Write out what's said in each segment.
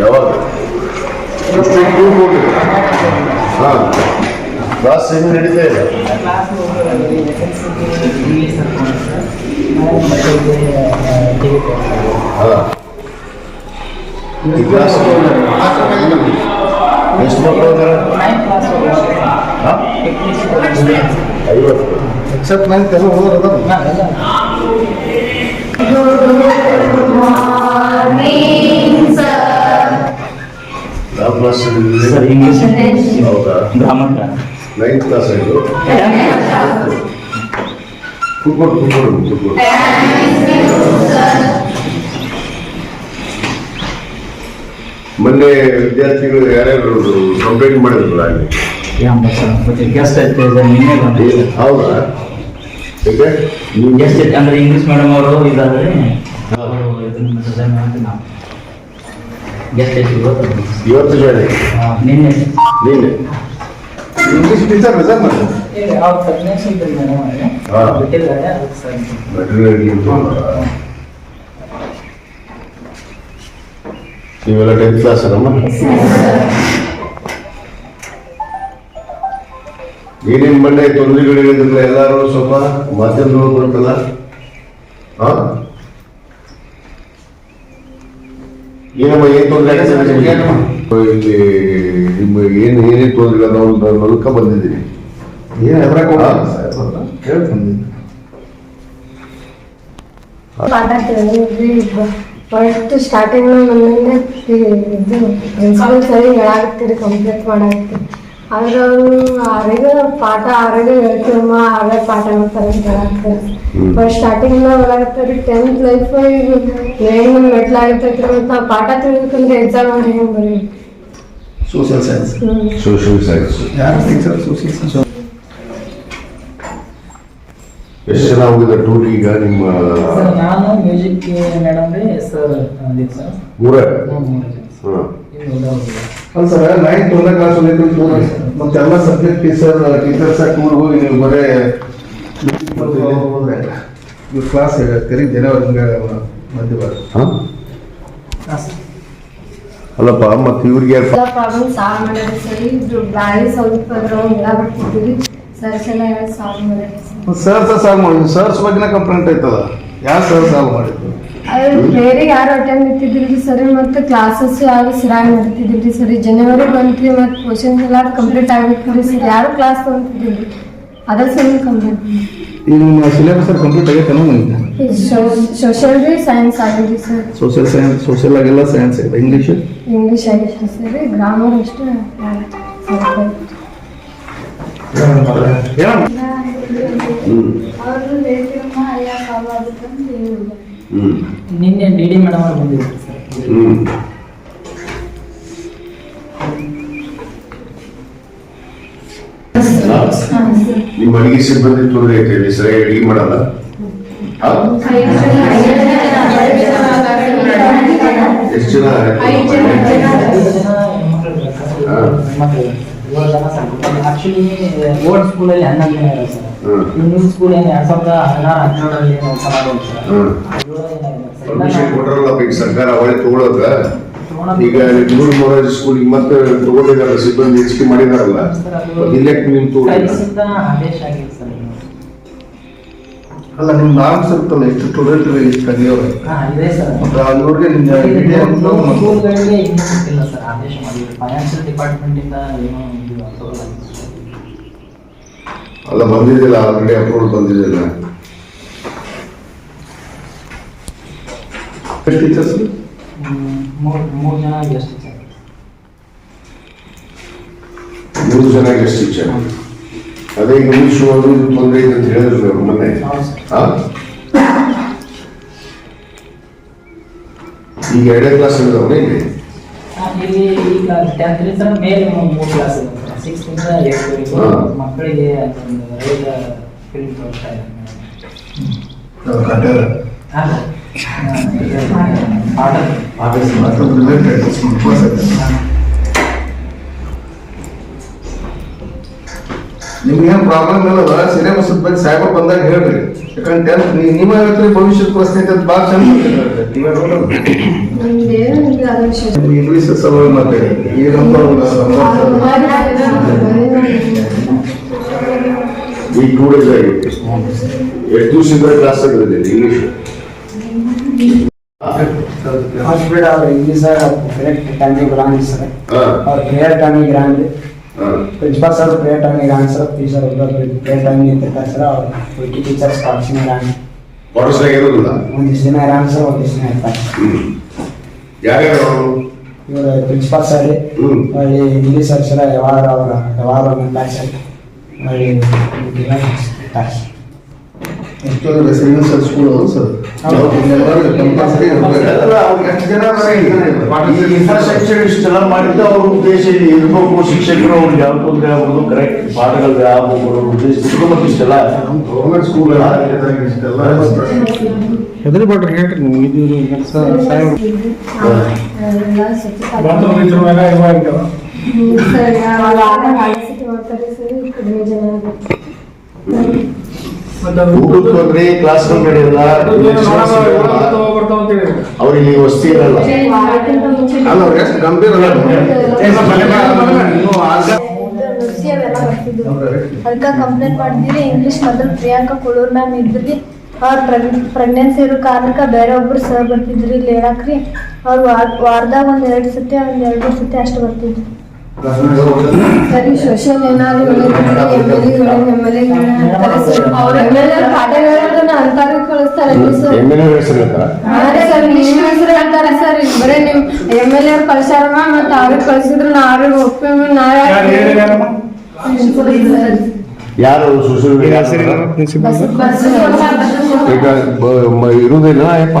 ಯಾವಾಗ? ಹಾಂ. ಕ್ಲಾಸ್ ಹೆಂಗೆ ನಡೀತಾ ಇದೆ ಹಾಂ. ಈ ಕ್ಲಾಸ್ ಎಷ್ಟು ಮಕ್ಕಳು ಐವತ್ತು. ಎಕ್ಸೆಪ್ಟ್ ನೈನ್ತ್ ಎಲ್ಲ ಇಂಗ್ಲೀಷ್ ಹೌದಾ ಗ್ರಾಮರ್ ನೈನ್ತ್ ಕ್ಲಾಸ್ ಇದು. ಕೂತ್ಕೊಂಡು ಕೂತ್ಕೊಂಡು ಕೂತ್ಕೊಂಡು ಮೊನ್ನೆ ವಿದ್ಯಾರ್ಥಿಗಳು ಯಾರ್ಯಾರು ಕಂಪ್ಲೇಂಟ್ ಮಾಡಿದ್ರು ಅಲ್ಲಿ? ಬಂದಿದೆ ಹೌದಾ? ಯಾಕೆ ನೀವು ಗೆಸ್ಟ್ ಐತೆ ಅಂದ್ರೆ ಇಂಗ್ಲೀಷ್ ಮೇಡಮ್ ಅವರು ಇದಾದ್ರೆ ಅವರು ಇದನ್ನ ರಿಸೈನ್ ಮಾಡಿ ನಾವು ಗೆಸ್ಟ್ ಐತೆ ಇವತ್ತು ಇವತ್ತು ಜಾಯ್ನ್ ಹಾ, ನಿನ್ನೆ ನೀನೆ ಇಂಗ್ಲೀಷ್ ಟೀಚರ್ ರಿಸೈನ್ ಮಾಡಿ ಅವ್ರು ಪ್ರೆಗ್ನೆನ್ಸಿ ಇದ್ರು ಮೇಡಮ್ ಹಾ. ಬಿಟ್ಟಿದ್ದಾರೆ ಅದಕ್ಕೆ ಸರ್ ವೆಟರ್ನರಿ ನೀವೆಲ್ಲ ಟೆಂತ್ ಕ್ಲಾಸ್ ನಮ್ಮ ಏನೇನು ಬಂಡೆ ತೊಂದರೆಗಳಿರೋದಿಲ್ಲ ಎಲ್ಲರೂ ಸ್ವಲ್ಪ ಮಾಧ್ಯಮದವರು ಬರುತ್ತಲ್ಲ ಹಾ ಏನಮ್ಮ ಏನ್ ತೊಂದರೆ ಆಗ್ತದೆ ಇಲ್ಲಿ ನಿಮ್ಮ ಏನು ಏನೇನು ತೊಂದರೆ ನಾವು ಬಂದಿದ್ದೀವಿ. ಏನು ಕೇಳಿ ಬಂದಿದ್ದು ಫಸ್ಟ್ ಸ್ಟಾರ್ಟಿಂಗ್ ನಮ್ಮಿಂದ ಇದು ಪ್ರಿನ್ಸಿಪಲ್ ಸರಿ ಹೇಳಾಕತ್ತೀರಿ ಕಂಪ್ಲೀಟ್ ಮಾಡಾಕತ್ತೀರಿ. ಆದ್ರೆ ಅವರು ಆರೇಗ ಪಾಠ ಆರೇಗ ಹೇಳ್ತೀವಮ್ಮ ಆರೇ ಪಾಠ ಮಾಡ್ತಾರೆ ಅಂತ ಹೇಳಾಕ್ತಾರೆ ಹ್ಮ್. ಫಸ್ಟ್ ಸ್ಟಾರ್ಟಿಂಗ್ ಹೇಳಾಕತ್ತಾರೆ ಟೆಂತ್ ಲೈಫ್ ಈಗ ಹೆಂಗ್ ಮೆಟ್ಲಾಗಿರ್ತೈತ್ರಿ ಮತ್ತು ನಾವು ಪಾಠ ತಿಳಿಬೇಕಂದ್ರೆ ಎಕ್ಸಾಮ್ ಮಾಡಿ ಹೆಂಗೆ ಬರೀ ಸೋಷಿಯಲ್ ಸೈನ್ಸ್ ಹ್ಞೂ ಸೋಷಿಯಲ್ ಸೈನ್ಸ್ ಯಾರು ಟೀಚರ್ ಸೋಷಿಯಲ್ ಸೈನ್ಸ್ ಎಷ್ಟು ಜನ ಹೋಗಿದ್ದಾರೆ ಟೂರ್ ಈಗ ನಿಮ್ಮ ಸರ್ ನಾನು ಮ್ಯೂಸಿಕ್ ಮೇಡಮ್ ರೀ ಸರ್ ಅಂದಿದ್ದು ಸರ್ ಮೂರ ಮೂರು ಮೂರು ಜನ ಸರ್. ಹಾಂ ಇನ್ನು ಉಳ್ದವ್ರು ಅಲ್ಲ ಸರ್ ನೈನ್ತ್ ಒಂದನೇ ಕ್ಲಾಸ್ ಹೋಗಿದ್ದು ಟೂರ್ ಮತ್ತೆಲ್ಲ ಸಬ್ಜೆಕ್ಟ್ ಟೀಚರ್ ಟೀಚರ್ಸ್ ಟೂರ್ ಹೋಗಿ ನೀವು ಬರೇ ನೀವು ಕ್ಲಾಸ್ ಕರಿ ಜನವರಿ ಮಧ್ಯ ಬರ ಹಾಂ? ಅಲ್ಲಪ್ಪ ಮತ್ತೆ ಇವ್ರಿಗೆ ಯಾರು ಎಲ್ಲ ಪ್ರಾಬ್ಲಮ್ ಸಾಲ್ವ್ ಮಾಡಿರಿ ಸರಿ ಇದು ಗಾಳಿ ಸ್ವಲ್ಪ ಅದ್ರೊಳಗೆ ಎಲ್ಲ ಬರ್ತಿದ್ದೀವಿ ಸರ್ಸ್ ಎಲ್ಲ ಸಾಲ್ವ್ ಸಾಲ್ವ್ ಮಾಡಿದ್ವಿ ಬಗ್ಗೆನೇ ಕಂಪ್ಲೇಂಟ್ ಆಯ್ತದ ಸರ್ ಬೇರೆ ಯಾರು ಅಟೆಂಡ್ ಇರ್ತಿದ್ರಿ ಸರಿ ಮತ್ತೆ ಕ್ಲಾಸಸ್ ಯಾರು ಸರಿಯಾಗಿ ನಡೀತಿದ್ರಿ ಸರಿ. ಜನವರಿ ಬಂತ್ರಿ ಮತ್ತೆ ಕ್ವಶನ್ಸ್ ಎಲ್ಲ ಕಂಪ್ಲೀಟ್ ಆಗಿತ್ತು ಸರ್. ಯಾರು ಕ್ಲಾಸ್ ತೊಗೊಂತಿದ್ರಿ ಅದ್ರ ಸರಿ ಕಂಪ್ಲೀಟ್ ಈಗ ನಿಮ್ಮ ಸಿಲೆಬಸ್ ಕಂಪ್ಲೀಟ್ ಆಗೈತೆ ಸೋಷಿಯಲ್ ರೀ ಸೈನ್ಸ್ ಆಗಿದ್ರಿ ಸರ್. ಸೋಷಿಯಲ್ ಸೈನ್ಸ್ ಸೋಷಿಯಲ್ ಆಗೆಲ್ಲ ಸೈನ್ಸ್ ಇದೆ. ಇಂಗ್ಲೀಷ್ ಇಂಗ್ಲೀಷ್ ಆಗಿತ್ತು ಸರ್. ಗ್ರಾಮರ್ ಅಷ್ಟೇ. ನಿನ್ನೆ ಡಿ ಡಿ ಮೇಡಮ್ ಅವ್ರು ಬಂದಿದ್ರು ಸರ್. ನಿಮ್ಮ ಅಡಿಗೆ ಸಿಬ್ಬಂದಿ ತೊಂದರೆ ಐತೆ ಸರಿಯಾಗಿ ಅಡಿಗೆ ಮಾಡಲ್ಲ? ಎಷ್ಟು ಜನ ಆಕ್ಚುಲಿ ಓಲ್ಡ್ ಸ್ಕೂಲಲ್ಲಿ ಹನ್ನೊಂದು ನ್ಯೂ ಸ್ಕೂಲ್ ಏನು ಎರಡ್ ಸಾವಿರದ ಹದಿನಾರು ಹದಿನೇಳರಲ್ಲಿ ಏನು ಪರ್ಮಿಷನ್ ಈಗ ಸರ್ಕಾರ ಅವಳೆ ತಗೊಳಕ ಈಗ ನೂರು ಮೊರಾಜ್ ಸ್ಕೂಲಿಗೆ ಮತ್ತೆ ತಗೊಂಡಿದ್ದಾರೆ ಸಿಬ್ಬಂದಿ ಹೆಚ್ಚಿಗೆ ಮಾಡಿದಾರಲ್ಲ. ಇಲ್ಲೆಕ್ ತಗೊಂಡಿಲ್ಲ ಸರ್ ಅಲ್ಲ ನಿಮ್ಮ ನಾಲ್ಕು ಇರ್ತಲ್ಲ ಎಷ್ಟು ಸ್ಟೂಡೆಂಟ್ ಎಷ್ಟು ಕಲಿಯೋರು ಮತ್ತೆ ಅವ್ರಿಗೆ ನಿಮ್ಮ ಸ್ಕೂಲ್ಗಳಿಗೆ ಇನ್ನೂ ಗೊತ್ತಿಲ್ಲ ಸರ್ ಆದೇಶ ಮಾಡಿದ್ರು. ಫೈನಾನ್ಷಿಯಲ್ ಡಿಪಾರ್ಟ್ಮೆಂಟ್ ಇಂದ ಏನೋ ಇದು. ಅಲ್ಲ ಬಂದಿದ್ದಿಲ್ಲ ಆಲ್ರೆಡಿ ಅಪ್ರೂವಲ್ ಬಂದಿದ್ದಿಲ್ಲ. ಟೀಚರ್ಸ್ ಮೂರ್ ಜನ ಗೆಸ್ಟ್ ಸರ್ ಮೂರು ಜನ ಗೆಸ್ಟ್ ಟೀಚರ್ ಅದೇ ಇಂಗ್ಲೀಷ್ ಇದು ತೊಂದರೆ ಇದೆ ಅಂತ ಹೇಳಿದ್ರು ಅವ್ರು ಮೊನ್ನೆ? ಈಗ ಎರಡನೇ ಕ್ಲಾಸ್ ಇದ್ದಾವೆ ಇಲ್ಲಿ ಈಗ ಟೆಂತ್ ಸರ್ ಮೇಲೆ ಮೂರು ಕ್ಲಾಸ್ ಇದೆ ಸರ್ ಸಿಕ್ಸ್ ಇಂದ ಏಟ್ವರೆಗೂ ಹಾ. ಮಕ್ಕಳಿಗೆ ಅದೊಂದು ರೈತ ಫಿಲ್ಮ್ ತೋರಿಸ್ತಾ ನಿಮ್ಗೇನು ಪ್ರಾಬ್ಲಮ್ ಇಲ್ಲದ? ಸಿಲೆಬಸ್ ಬಗ್ಗೆ ಸಾಹೇಬ ಬಂದಾಗ ಹೇಳ್ರಿ. ಯಾಕಂದ್ರೆ tenth ನೀ- ನಿಮ್ಮ ಹೇಳ್ತೀರಿ ಭವಿಷ್ಯದ ಪ್ರಶ್ನೆ ಅಂತ ಭಾಳ ಚಂದ ಹೇಳ್ತಾರೆ. ನೀವೇ ನೋಡೋದು. ನಮ್ದು ಏನು ಇಲ್ಲ ಅದು ವಿಶೇಷ. ನೀವು ಇಂಗ್ಲೀಷ್ ಸಲುವಾಗಿ ಮಾತಾಡಿ ಏನಂತ ಅವ್ರು ಈ ಟೂ ಡೇಸ್ ಆಗಿದೆ ಎಷ್ಟು ದಿವಸದಿಂದ ಕ್ಲಾಸ್ ಆಗಿರೋದಿಲ್ಲ ಇಂಗ್ಲಿಷ್ हॉस्पिटल और इंग्लिश सर करेक्ट टाइम में बुलाएंगे सर ಹಾ और प्रेयर टाइम में ಪ್ರಿನ್ಸಿಪಾಲ್ ಸರ್ ಪ್ರೇಯರ್ ಟೈಮಿಗೆ ಆನ್ಸರ್ ಟೀಚರ್ ಎಲ್ಲ ಪ್ರೇಯರ್ ಟೈಮಿಗೆ ನಿಂತಿರ್ತಾರೆ ಸರ್ ಅವ್ರು ಹುಡುಗಿ ಟೀಚರ್ಸ್ ಕಾಲೇಜಿನಾಗ ಕಾಲೇಜ್ನಾಗ ಇರೋದಿಲ್ಲ ಒಂದಿಷ್ಟು ದಿನ ಇರಾನ್ ಸರ್ ಒಂದಿಷ್ಟು ದಿನ ಇರ್ತಾರೆ ಯಾರ್ಯಾರು ಇವರು ಪ್ರಿನ್ಸಿಪಾಲ್ ಸರ್ ಹೊಳ್ಳಿ ಇಂಗ್ಲೀಷ್ ಅಕ್ಷರ ಯಾವಾಗ ಅವ್ರ? ಯಾವಾಗ ಒಂದೊಂದು ಕ್ಲಾಸ್ ಹೊಳ್ಳಿ ಆಕ್ಚುಲಿ ರೆಸಿಡೆನ್ಸಿಯಲ್ ಸ್ಕೂಲ್ ಸರ್ ಎಲ್ಲರೂ ಕಂಪಲ್ಸರಿ ಇನ್ಫ್ರಾಸ್ಟ್ರಕ್ಚರ್ ಇಷ್ಟೆಲ್ಲ ಮಾಡಿದ್ದು ಅವ್ರ ಉದ್ದೇಶ ಇರ್ಬೇಕು ಶಿಕ್ಷಕರು ಅವ್ರಿಗೆ ಯಾವ ತೊಂದರೆ ಆಗ್ಬೋದು ಕರೆಕ್ಟ್ ಪಾಠಗಳು ಯಾವ ಉದ್ದೇಶ ಇಟ್ಕೊಂಡ್ಬರ್ತು ಇಷ್ಟೆಲ್ಲ ಗೌರ್ಮೆಂಟ್ ಸ್ಕೂಲ್ ಇಷ್ಟೆಲ್ಲ ಹೆದರಿ ಬಿಡ್ರಿ ಹೇಳ್ರಿ ನೀವು ಇದು ಎಲ್ಲ ಸ್ವಚ್ಛತೆ ಹ್ಮ್, ಸರ್, ಊಟದ ಕ್ಲಾಸ್ ಕ್ಲಾಸ್ ನಡೆಯಲ್ಲ ಅವ್ರಿಗೆ ಇಲ್ಲಿ ವಸ್ತಿ ಇರಲ್ಲ. ಅಲ್ಲ ಅವ್ರು ಎಷ್ಟು ಗಂಭೀರ ಅದಕ್ಕೆ ಕಂಪ್ಲೇಂಟ್ ಇಂಗ್ಲಿಷ್ ಮೊದಲು ಪ್ರಿಯಾಂಕಾ ಕುಳೂರ್ ಮ್ಯಾಮ್ ಇದ್ರಿ ಅವ್ರ ಪ್ರೆಗ್ನೆನ್ಸಿ ಇರೋ ಕಾರಣಕ್ಕ ಬೇರೆ ಒಬ್ರು ಸರ್ ಬರ್ತಿದ್ರಿ. ಇಲ್ಲಿ ಹೇಳಕ್ರಿ ಅವ್ರು ವಾರದಾಗ ಒಂದ್ ಎರಡ್ ಸತಿ ಒಂದ್ ಎರಡು ಸತಿ ಅಷ್ಟು ಬರ್ತಿದ್ರು. ಸರಿ ಸೋಷಿಯಲ್ ಏನಾದ್ರು ಎಂ ಎಲ್ ಅಂತಾರೆ ಎಂ ಎಲ್ ಪಾಠ ಹೇಳೋದನ್ನ ಅಂತಾರು ಕಳಿಸ್ತಾರೆ ಸರ್ ಎಂ ಎಲ್ ನಿಮ್ಮ ಹೆಸರು ಹೇಳ್ತಾರೆ ಸರ್ ಬರೀ ನಿಮ್ ಎಂ ಎಲ್ ಎ ಕಳ್ಸ್ಯಾರಮ್ಮ ಮತ್ತೆ ಅವ್ರಿಗೆ ಕಳ್ಸಿದ್ರು ನಾ ಅವ್ರಿಗೆ ಒಪ್ಪಿ ನಾ ಯಾರು ಸೋಷಿಯಲ್ ಮೀಡಿಯಾ ಈಗ ಬ- ಮ- ಇರುವುದಿಲ್ಲ ಯಪ್ಪ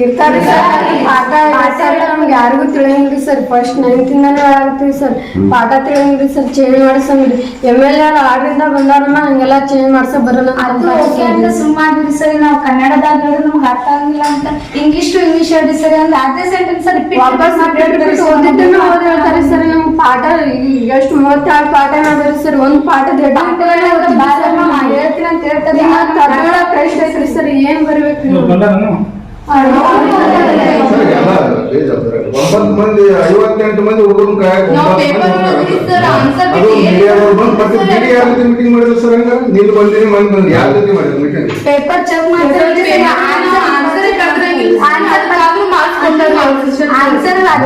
ಇರ್ತಾರೆ ಸರ್. ಪಾಠ ಹೇಳ್ತಾರೆ ನಮ್ಗೆ ಯಾರಿಗೂ ತಿಳಿಯಂಗಿಲ್ಲ ಸರ್. ಫಸ್ಟ್ ನೈನ್ತಿಂದಾನೇ ಆಗ್ತೀವಿ ಸರ್. ಪಾಠ ತಿಳಿಯಂಗಿಲ್ಲ ಸರ್. ಚೇಂಜ್ ಮಾಡ್ಸಂಗಿಲ್ಲ. ಎಂ ಎಲ್ ಎ ಆಡ್ರಿಂದ ಬಂದಾರಮ್ಮ ಹಂಗೆಲ್ಲ ಚೇಂಜ್ ಮಾಡ್ಸಕ್ ಬರಲ್ಲ ಅದು ಓಕೆ ಅಂತ ಸುಮ್ಮನೆ ಸರಿ. ನಾವು ಕನ್ನಡದಾಗ ಹೇಳಿದ್ರೆ ನಮ್ಗೆ ಅರ್ಥ ಆಗಿಲ್ಲ ಅಂತ. ಇಂಗ್ಲಿಷ್ ಇಂಗ್ಲಿಷ್ ಹೇಳಿ ಸರಿ. ಅಂದ್ರೆ ಅದೇ ಸೆಂಟೆನ್ಸ್ ವಾಪಸ್ ಓದಿದ್ದನ್ನು ಓದಿ ಹೇಳ್ತಾರೆ ಸರ್. ನಮ್ ಪಾಠ ಈಗ ಎಷ್ಟು ಮೂವತ್ತಾರು ಪಾಠ ಮಾಡಿದ್ರಿ ಸರ್. ಒಂದ್ ಪಾಠದ ಹೇಳ್ತೀನಿ ಅಂತ ಹೇಳ್ತಾರೆ. ಪ್ರಶ್ನೆ ಐತ್ರಿ ಸರ್. ಏನ್ ಬರ್ಬೇಕು ಸರ್. ಒಂಬತ್ತು ಮಂದಿ ಐವತ್ತೆಂಟು ಮಂದಿ ಹುಡುಗರು ಕಾಯಕ್ ನಾವು ಒಂಬತ್ತು paper ಮಂದಿ ಓದಿದ್ವಿ ಸರ್, answer ಅದು ಬಿಟ್ಟು ಏನು media ಅವ್ರು ಬಂದು ಮತ್ತೆ ಸರ್, media ಯಾರ್ ಜೊತೆ meeting ಮಾಡಿದ್ರು ಸರ್ ಹಂಗ ನೀನು ಬಂದಿನಿ ಮಂದಿ ಬಂದು ಯಾರ ಜೊತೆ ಮಾಡಿದ್ರು meeting? ಪೇಪರ್ ಚೆಕ್ ಆನ್ಸರ್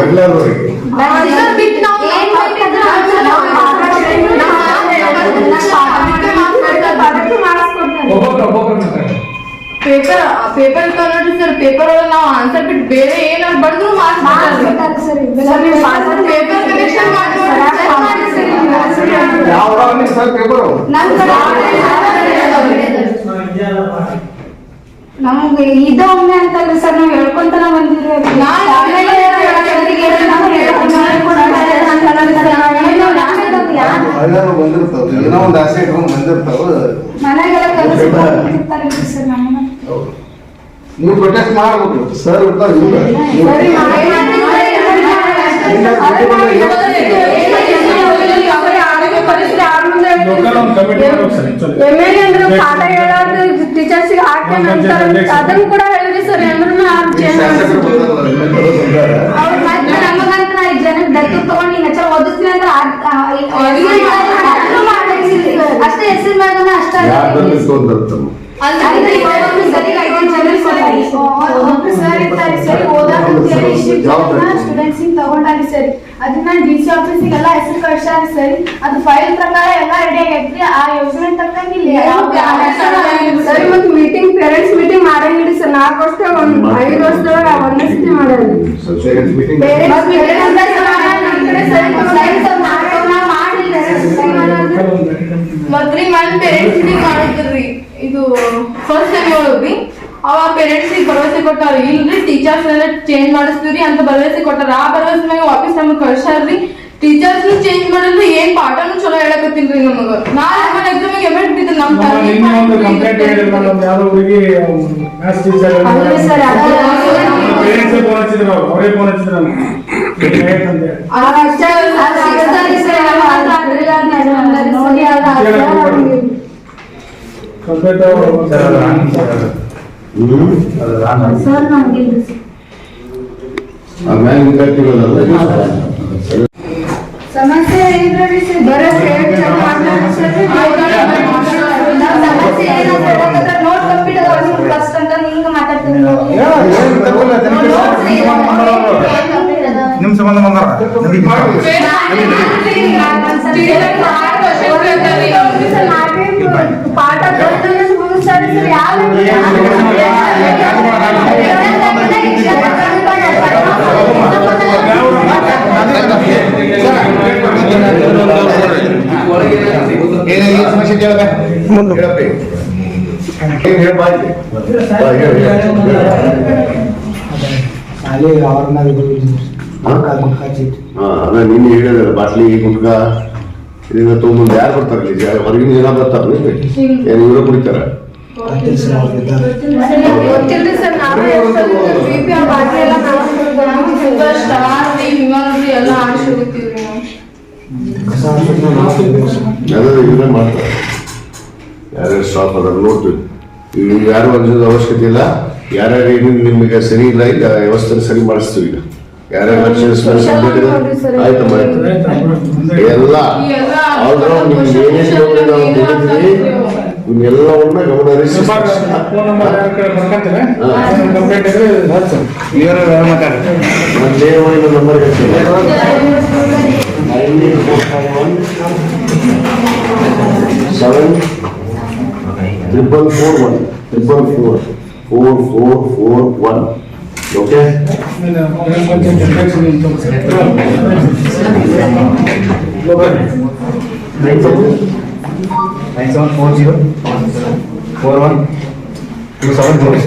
ಎಲ್ಲರವರೆಗೆ. ಬಿಟ್ಟು ಪೇಪರ್ ಪೇಪರ್ ನೋಡ್ರಿ ಸರ್ ಪೇಪರ್ ಒಳಗೆ ನಾವು ಆನ್ಸರ್ ಬಿಟ್ಟು ಬೇರೆ ಏನಾದ್ರು ಬಂದ್ರು ಮಾರ್ಕ್ಸ್ ಪೇಪರ್ ಕಲೆಕ್ಷನ್ ಯಾವ ಊರಾಗ ನೀವು ಸರ್ ಪೇಪರ್ ನಮ್ಗೆ ಇದು ಒಮ್ಮೆ ಅಂತಲ್ಲ ಸರ್ ನಾವು ಹೇಳ್ಕೊಂತಾನ ಬಂದಿದ್ವಿ ಬಂದಿರ್ತಾವ ಏನೋ ಒಂದು ಆಸೆ ಇಟ್ಕೊಂಡು ಬಂದಿರ್ತಾವ. ಮನೆಗೆಲ್ಲ ಕೆಲಸ ಮಾಡ್ತಿರ್ತಾರೆ ಸರ್ ನಮ್ಮನ್ನ ನೀವು ಪ್ರೊಟೆಸ್ಟ್ ಮಾಡ್ಬೇಕು ಸರ್ ಇರ್ತಾರೆ ಟೀಚರ್ಸ್ ಅದನ್ನ ಕೂಡ ಹೇಳಿದ್ರಿ ಸರ್ ನಮಗಂತ ಜನಕ್ಕೆ ದತ್ತು ತಗೊಂಡು ಹಿಂಗ ಚಲೋ ಓದಿಸ್ತೀನಿ ಅಂದ್ರೆ. ಅಷ್ಟೇ ಹೆಸರು ಅಷ್ಟೇ ಒಂದು ಸ್ಟೂಡೆಂಟ್ಸ್ ತಗೊಂಡಾರಿ ಸರಿ ಅದನ್ನ ಡಿ ಸಿ ಆಫೀಸಿಗೆ ಎಲ್ಲ ಹೆಸರು ಕಳ್ಸಾರಿ ಸರಿ. ಅದು ಫೈಲ್ ಪ್ರಕಾರ ಎಲ್ಲ ರೆಡಿ ಆಗೈತ್ರಿ ಆ ಯೋಜನೆ ತಕ್ಕಂಗೆ ಸರಿ ಮತ್ತೆ ಮೀಟಿಂಗ್ ಪೇರೆಂಟ್ಸ್ ಮೀಟಿಂಗ್ ಮಾಡಂಗಿಲ್ಲ ಸರ್. ನಾಲ್ಕು ವರ್ಷ ಒಂದು ಐದು ವರ್ಷದೊಳಗೆ ಒಂದೇ. ಮತ್ರಿ ಮನ್ ಪೇರೆಂಟ್ಸ್ ಮೀಟಿಂಗ್ ಮಾಡಿದ್ರಿ. ಇದು ಫಸ್ಟ್ ಟೈಮ್ ಒಳಗ್ರಿ ಅವಾಗ ಪೇರೆಂಟ್ಸ್ ಭರವಸೆ ಕೊಟ್ಟಾರ ಇಲ್ರಿ ಟೀಚರ್ಸ್ ಎಲ್ಲ ಚೇಂಜ್ ಮಾಡಿಸ್ತೀವ್ರಿ ಅಂತ ಭರವಸೆ ಕೊಟ್ಟಾರ ಆ ಭರವಸೆ ಮ್ಯಾಗ ವಾಪಸ್ ನಮಗ್ ಕಳ್ಸಾರ್ರಿ ಟೀಚರ್ಸ್ ಚೇಂಜ್ ಮಾಡಿದ್ರೆ ಏನ್ ಪಾಠನು ಚಲೋ ಹೇಳಕತ್ತಿಲ್ರಿ ನಮಗ ನಾ ನಮ್ಮ ಎಕ್ಸಾಮಿಗೆ ಎಮೆಂಟ್ ಬಿದ್ದ ನಮ್ ನಿನ್ನೆ ಸಮಸ್ಯೆ ಏನ್ರಿ ಸರ್ ಬರೋ ಪ್ಲೇಟ್ ಚೆಕ್ ಮಾಡ್ತಾರೆ ಸರ್ ಸಮಸ್ಯೆ ಏನಂತ ನೋಟ್ ಕಂಪ್ಲೀಟ್ ಅದ ಫಸ್ಟ್ ಅಂತ ಹಿಂಗ ಮಾತಾಡ್ತೀನಿ ಯಾ, ಏನ್ ತಗೊಳ್ಳ, ತನಿಖೆ ನಿಮ್ ಸಂಬಂಧ ಬಂದಾರ ಸಮಸ್ಯೆ ಕೇಳಬೇ ಹೇಳಪ್ಪಿ. ಏನ್ ಹೇಳ್ಬಾರ್ದು? ಬಾ, ಹೇಳು, ಹೇಳು, ಹೇಳು. ಶಾಲೆ ಅವ್ರನ್ನ ಇದು ಗುಟ್ಕಾ ಚೀಟ್ ಹಾ ಅದ ನಿನ್ನೆ ಹೇಳಿದ್ರ ಬಾಟ್ಲಿ ಗುಟ್ಕ ಇದನ್ನ ತೊಗೊಂಬಂದು ಯಾರು ಬರ್ತಾರೆ ಇಲ್ಲಿ ಹೊರಗಿನ ಜನ ಬರ್ತಾರೆ ಏನು ಇವರು ಕುಡಿತಾರ? ಇವರೇ ಮಾಡ್ತಾರೆ. ಯಾರ್ಯಾರು ಸ್ಟಾಪ್ ಅದಾರ ನೋಡ್ತೀವಿ ಈಗ ಯಾರು ಅಂಜೋದು ಅವಶ್ಯಕತೆ ಇಲ್ಲ? ಯಾರ್ಯಾರು ಏನು ನಿಮಗೆ ಸರಿ ಇಲ್ಲ ಈಗ ವ್ಯವಸ್ಥೆ ಸರಿ ಮಾಡಿಸ್ತೀವಿ ಈಗ. ಯಾರ್ಯಾರು ಲಕ್ಷ ಆಯ್ತು ಎಲ್ಲ. ಎಲ್ಲ ಆಲ್ರೌಂಡ್ ನಿಮ್ಗೆ ಏನೇನು ಗಮನ ಅಂತ ಕೊಟ್ಟಿದ್ದೀವಿ ಇವನ್ನೆಲ್ಲವನ್ನ ಗಮನ ಹರಿಸಿ. ನೇರವಾಗಿ ನಂಬರ್ ಹೇಳ್ತೀನಿ. Seven triple four one triple four four four four one okay nine seven four zero four one two seven four